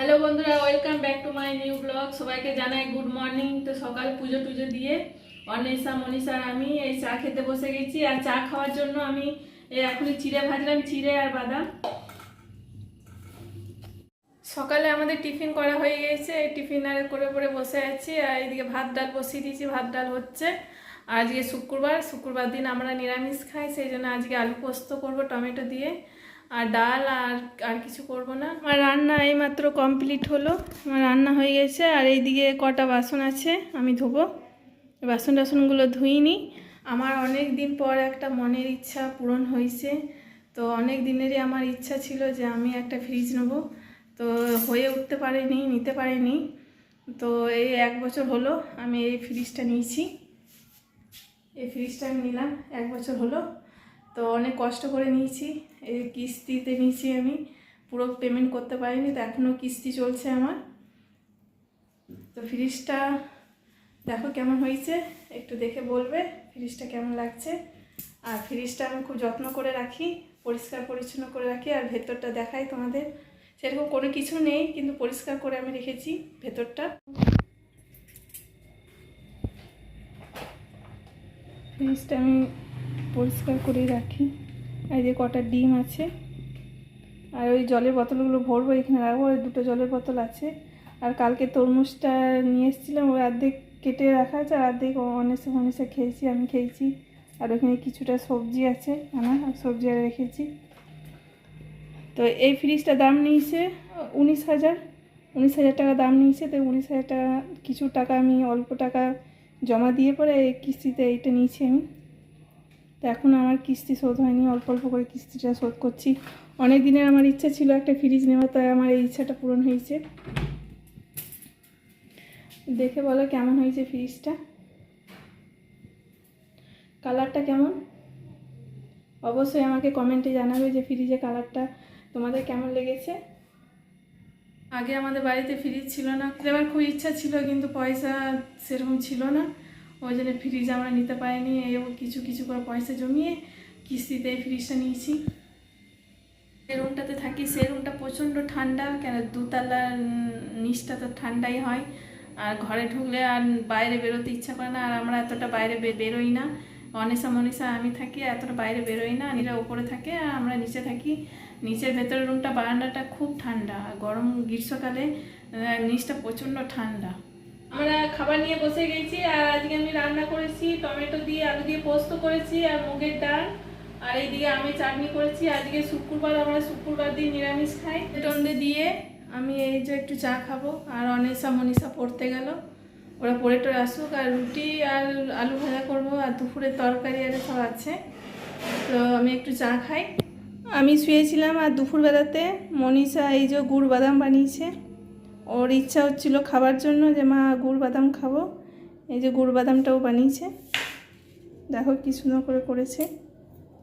Hello বন্ধুরা welcome back to my new blog সবাইকে জানাই গুড মর্নিং তো সকাল পুজো টুজো দিয়ে অনিশা মনীষা আর আমি এই চা খেতে বসে গেছি। আর চা খাওয়ার জন্য আমি এখনই চিড়ে ভাজলাম, চিড়ে আর বাদাম। সকালে আমাদের টিফিন করা হয়ে গেছে। এই টিফিন আর করে করে বসে আছি। আর এদিকে ভাত ডাল বসিয়ে দিয়েছি, ভাত ডাল হচ্ছে। আজকে শুক্রবার। শুক্রবার দিন আমরা নিরামিষ খাই, সেই জন্য আজকে আলু পোস্ত করব টমেটো দিয়ে। আর ডাল আর আর কিছু করব না। আমার রান্না এইমাত্র কমপ্লিট হলো। আমার রান্না হয়ে গেছে আর এইদিকে কটা বাসন আছে, আমি ধোবো। বাসন টাসনগুলো ধুইনি। আমার অনেক দিন পর একটা মনের ইচ্ছা পূরণ হয়েছে। তো অনেক দিনেরই আমার ইচ্ছা ছিল যে আমি একটা ফ্রিজ নেব। তো হয়ে উঠতে পারিনি, নিতে পারিনি। তো এই এক বছর হলো আমি এই ফ্রিজটা নিয়েছি। এই ফ্রিজটা আমি নিলাম, এক বছর হলো। তো অনেক কষ্ট করে নিয়েছি। এই কিস্তিতে নিয়েছি আমি। পুরো পেমেন্ট করতে পারিনি, তো এখনও কিস্তি চলছে আমার। তো ফ্রিজটা দেখো কেমন হয়েছে, একটু দেখে বলবে ফ্রিজটা কেমন লাগছে। আর ফ্রিজটা আমি খুব যত্ন করে রাখি, পরিষ্কার পরিচ্ছন্ন করে রাখি, আর ভেতরটা দেখাই তোমাদের। সেরকম কোনো কিছু নেই, কিন্তু পরিষ্কার করে আমি রেখেছি ভেতরটা। ফ্রিজটা আমি পরিষ্কার করে রাখি। এই যে কটা ডিম আছে, আর ওই জলের বোতলগুলো ভরবো এখানে রাখব ওই দুটো জলের বোতল আছে। আর কালকে তরমুজটা নিয়ে এসেছিলাম, ওই অর্ধেক কেটে রাখা আছে, আর অর্ধেক অনেসে অনেসে খেয়েছি, আমি খেয়েছি। আর ওখানে কিছুটা সবজি আছে আর সবজি আর রেখেছি। তো এই ফ্রিজটা দাম নিয়েছে উনিশ হাজার উনিশ হাজার টাকা দাম নিয়েছে, তো উনিশ হাজার টাকা, কিছু টাকা আমি অল্প টাকা জমা দিয়ে পরে কিস্তিতে এইটা নিয়েছি আমি। তো এখন আমার কিস্তি শোধ হয়নি, অল্প অল্প করে কিস্তিটা শোধ করছি। অনেক দিনের আমার ইচ্ছা ছিল একটা ফ্রিজ নেওয়ার, তাই আমার এই ইচ্ছাটা পূরণ হয়েছে। দেখে বলো কেমন হয়েছে ফ্রিজটা? কালারটা কেমন? অবশ্যই আমাকে কমেন্টে জানাবে যে ফ্রিজে কালারটা তোমাদের কেমন লেগেছে। আগে আমাদের বাড়িতে ফ্রিজ ছিল না দেওয়ার খুব ইচ্ছা ছিল, কিন্তু পয়সা সেরকম ছিল না। ওই জন্য ফ্রিজ আমরা নিতে পারিনি এই কিছু কিছু করে পয়সা জমিয়ে কিস্তিতে ফ্রিজটা নিয়েছি। যে রুমটাতে থাকি, সেই রুমটা প্রচণ্ড ঠান্ডা, কেন দুতলা নিচটা তো ঠান্ডাই হয়। আর ঘরে ঢুকলে আর বাইরে বেরোতে ইচ্ছা করে না, আর আমরা এতটা বাইরে বেরোই না। অনেসা মনীষা আমি থাকি এতটা বাইরে বেরোই না। এরা ওপরে থাকে, আর আমরা নিচে থাকি। নিচের ভেতরের রুমটা বারান্দাটা খুব ঠান্ডা গরম গ্রীষ্মকালে নিচটা প্রচণ্ড ঠান্ডা। আমরা খাবার নিয়ে বসে গেছি, আর আজকে আমি রান্না করেছি টমেটো দিয়ে, আলু দিয়ে পোস্ত করেছি, আর মুগের ডাল, আর এইদিকে আমি চাটনি করেছি। আজকে শুক্রবার, আমরা শুক্রবার দিন নিরামিষ খাই। টন্ডে দিয়ে আমি এই যে একটু চা খাব, আর অনেসা মনীষা পড়তে গেল। ওরা পড়ে টোরে আসুক, আর রুটি আর আলু ভাজা করব, আর দুপুরে তরকারি আর সব আছে। তো আমি একটু চা খাই। আমি শুয়েছিলাম, আর দুপুরবেলাতে মনীষা এই যে গুড় বাদাম বানিয়েছে। ওর ইচ্ছা হচ্ছিল খাবার জন্য যে, মা গুড় বাদাম খাব। এই যে গুড় বাদামটাও বানিয়েছে। দেখো কি সুন্দর করে করেছে।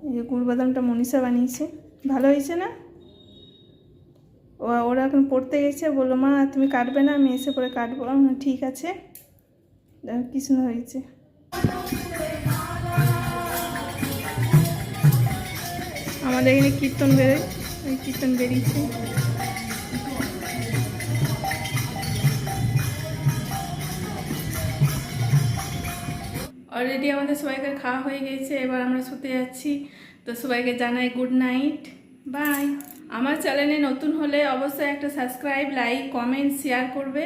এই যে গুড় বাদামটা মনীষা বানিয়েছে। ভালো হয়েছে না? ও, ওরা এখন পড়তে গেছে। বলল, মা, তুমি কাটবে না, আমি এসে পরে কাটবো। ঠিক আছে। দেখো কি সুন্দর হয়েছে। আমাদের এখানে কীর্তন বেরোয়। ওই কীর্তন বেরিয়েছে। অলরেডি আমাদের সবাইকে খাওয়া হয়ে গেছে, এবার আমরা শুতে যাচ্ছি। তো সবাইকে জানাই গুড নাইট বাই আমার চ্যানেলে নতুন হলে অবশ্যই একটা সাবস্ক্রাইব লাইক কমেন্ট শেয়ার করবে।